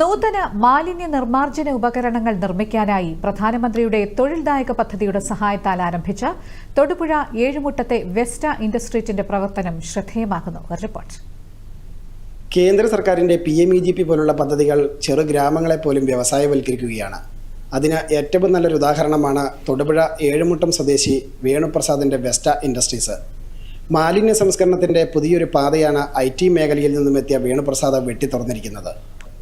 നൂതന മാലിന്യ നിർമ്മാർജന ഉപകരണങ്ങൾ നിർമ്മിക്കാനായി പ്രധാനമന്ത്രിയുടെ തൊഴിൽദായക പദ്ധതിയുടെ സഹായത്താൽ ആരംഭിച്ച തൊടുപുഴ ഏഴുമുട്ടത്തെ വെസ്റ്റ ഇൻഡസ്ട്രീറ്റിന്റെ പ്രവർത്തനം ശ്രദ്ധേയമാകുന്നു. റിപ്പോർട്ട്. കേന്ദ്ര സർക്കാരിന്റെ P M E G P പോലുള്ള പദ്ധതികൾ ചെറു ഗ്രാമങ്ങളെ പോലും വ്യവസായവൽക്കരിക്കുകയാണ്. അതിന് ഏറ്റവും നല്ലൊരു ഉദാഹരണമാണ് തൊടുപുഴ ഏഴുമുട്ടം സ്വദേശി വേണുപ്രസാദിന്റെ വെസ്റ്റ ഇൻഡസ്ട്രീസ്. മാലിന്യ സംസ്കരണത്തിന്റെ പുതിയൊരു പാതയാണ് ഐ ടി മേഖലയിൽ നിന്നും എത്തിയ വേണുപ്രസാദ് വെട്ടി തുറന്നിരിക്കുന്നത്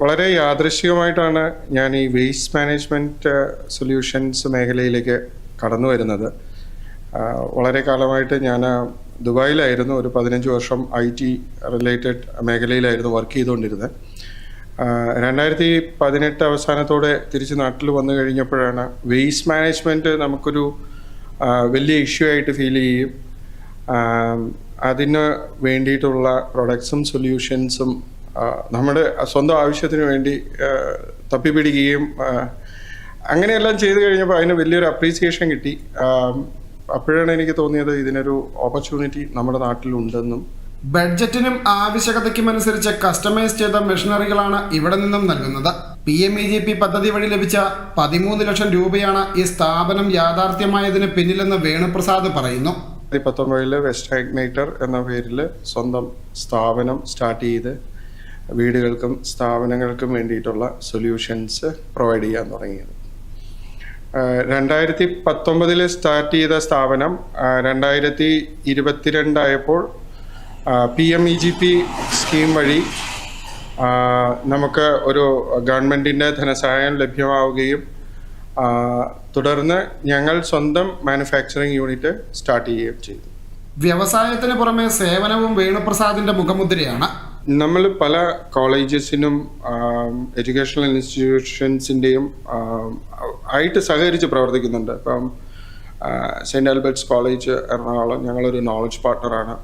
വളരെ യാദൃശികമായിട്ടാണ് ഞാൻ ഈ വേസ്റ്റ് മാനേജ്മെന്റ് സൊല്യൂഷൻസ് മേഖലയിലേക്ക് കടന്നു വരുന്നത്. വളരെ കാലമായിട്ട് ഞാൻ ദുബായിലായിരുന്നു. ഒരു പതിനഞ്ച് വർഷം ഐ ടി റിലേറ്റഡ് മേഖലയിലായിരുന്നു വർക്ക് ചെയ്തുകൊണ്ടിരുന്നത്. രണ്ടായിരത്തി പതിനെട്ട് അവസാനത്തോടെ തിരിച്ച് നാട്ടിൽ വന്നു കഴിഞ്ഞപ്പോഴാണ് വേസ്റ്റ് മാനേജ്മെന്റ് നമുക്കൊരു വലിയ ഇഷ്യൂ ആയിട്ട് ഫീൽ ചെയ്യും അതിന് വേണ്ടിയിട്ടുള്ള പ്രൊഡക്ട്സും സൊല്യൂഷൻസും നമ്മുടെ സ്വന്തം ആവശ്യത്തിന് വേണ്ടി തപ്പിപ്പിടിക്കുകയും അങ്ങനെയെല്ലാം ചെയ്തു കഴിഞ്ഞപ്പോൾ അതിന് വലിയൊരു അപ്രീസിയേഷൻ കിട്ടി. അപ്പോഴാണ് എനിക്ക് തോന്നിയത് ഇതിനൊരു ഓപ്പർച്യൂണിറ്റി നമ്മുടെ നാട്ടിലുണ്ടെന്നും. ബഡ്ജറ്റിനും ആവശ്യകതയ്ക്കും അനുസരിച്ച് കസ്റ്റമൈസ് ചെയ്ത മെഷീനറികളാണ് ഇവിടെ നിന്നും നൽകുന്നത്. P M E G P പദ്ധതി വഴി ലഭിച്ച പതിമൂന്ന് ലക്ഷം രൂപയാണ് ഈ സ്ഥാപനം യാഥാർത്ഥ്യമായതിന് പിന്നിലെന്ന് വേണുപ്രസാദ് പറയുന്നു. പത്തൊമ്പതിൽ വെസ്റ്റ് ഹൈഗ്നേറ്റർ എന്ന പേരിൽ സ്വന്തം സ്ഥാപനം സ്റ്റാർട്ട് ചെയ്ത് വീടുകൾക്കും സ്ഥാപനങ്ങൾക്കും വേണ്ടിയിട്ടുള്ള സൊല്യൂഷൻസ് പ്രൊവൈഡ് ചെയ്യാൻ തുടങ്ങിയത്. രണ്ടായിരത്തി പത്തൊമ്പതിൽ സ്റ്റാർട്ട് ചെയ്ത സ്ഥാപനം രണ്ടായിരത്തി ഇരുപത്തിരണ്ടായപ്പോൾ P M E G P scheme വഴി നമുക്ക് ഒരു ഗവൺമെന്റിന്റെ ധനസഹായം ലഭ്യമാവുകയും തുടർന്ന് ഞങ്ങൾ സ്വന്തം മാനുഫാക്ചറിങ് യൂണിറ്റ് സ്റ്റാർട്ട് ചെയ്യുകയും ചെയ്തു. വ്യവസായത്തിന് പുറമെ സേവനവും വേണുപ്രസാദിന്റെ മുഖമുദ്രയാണ് നമ്മൾ പല കോളേജസിനും എഡ്യൂക്കേഷണൽ ഇൻസ്റ്റിറ്റ്യൂഷൻസിന്റെയും ആയിട്ട് സഹകരിച്ച് പ്രവർത്തിക്കുന്നുണ്ട്. ഇപ്പം സെന്റ് ആൽബർട്ട്സ് കോളേജ് എറണാകുളം ഞങ്ങളൊരു നോളജ് പാർട്ണറാണ്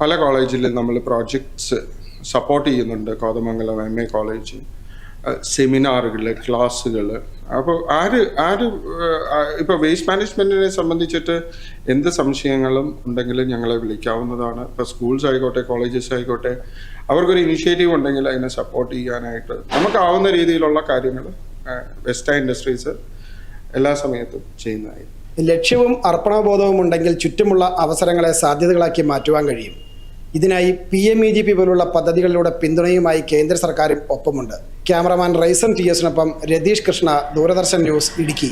പല കോളേജിലും നമ്മൾ പ്രോജക്ട്സ് സപ്പോർട്ട് ചെയ്യുന്നുണ്ട്. കോതമംഗലം എം എ കോളേജ് സെമിനാറുകൾ ക്ലാസ്സുകൾ അപ്പോൾ ആര് ആര് ഇപ്പോൾ വേസ്റ്റ് മാനേജ്മെന്റിനെ സംബന്ധിച്ചിട്ട് എന്ത് സംശയങ്ങളും ഉണ്ടെങ്കിലും ഞങ്ങളെ വിളിക്കാവുന്നതാണ്. ഇപ്പോൾ സ്കൂൾസ് ആയിക്കോട്ടെ കോളേജസ് ആയിക്കോട്ടെ അവർക്കൊരു ഇനിഷ്യേറ്റീവ് ഉണ്ടെങ്കിൽ അതിനെ സപ്പോർട്ട് ചെയ്യാനായിട്ട് നമുക്കാവുന്ന രീതിയിലുള്ള കാര്യങ്ങൾ വെസ്റ്റ ഇൻഡസ്ട്രീസ് എല്ലാ സമയത്തും ചെയ്യുന്നതായി. ലക്ഷ്യവും അർപ്പണബോധവും ഉണ്ടെങ്കിൽ ചുറ്റുമുള്ള അവസരങ്ങളെ സാധ്യതകളാക്കി മാറ്റുവാൻ കഴിയും. ഇതിനായി P M E G P പോലുള്ള പദ്ധതികളിലൂടെ പിന്തുണയുമായി കേന്ദ്ര സർക്കാരും ഒപ്പമുണ്ട്. ക്യാമറമാൻ റൈസൺ ടി എസിനൊപ്പം രതീഷ് കൃഷ്ണ ദൂരദർശൻ ന്യൂസ് ഇടുക്കി.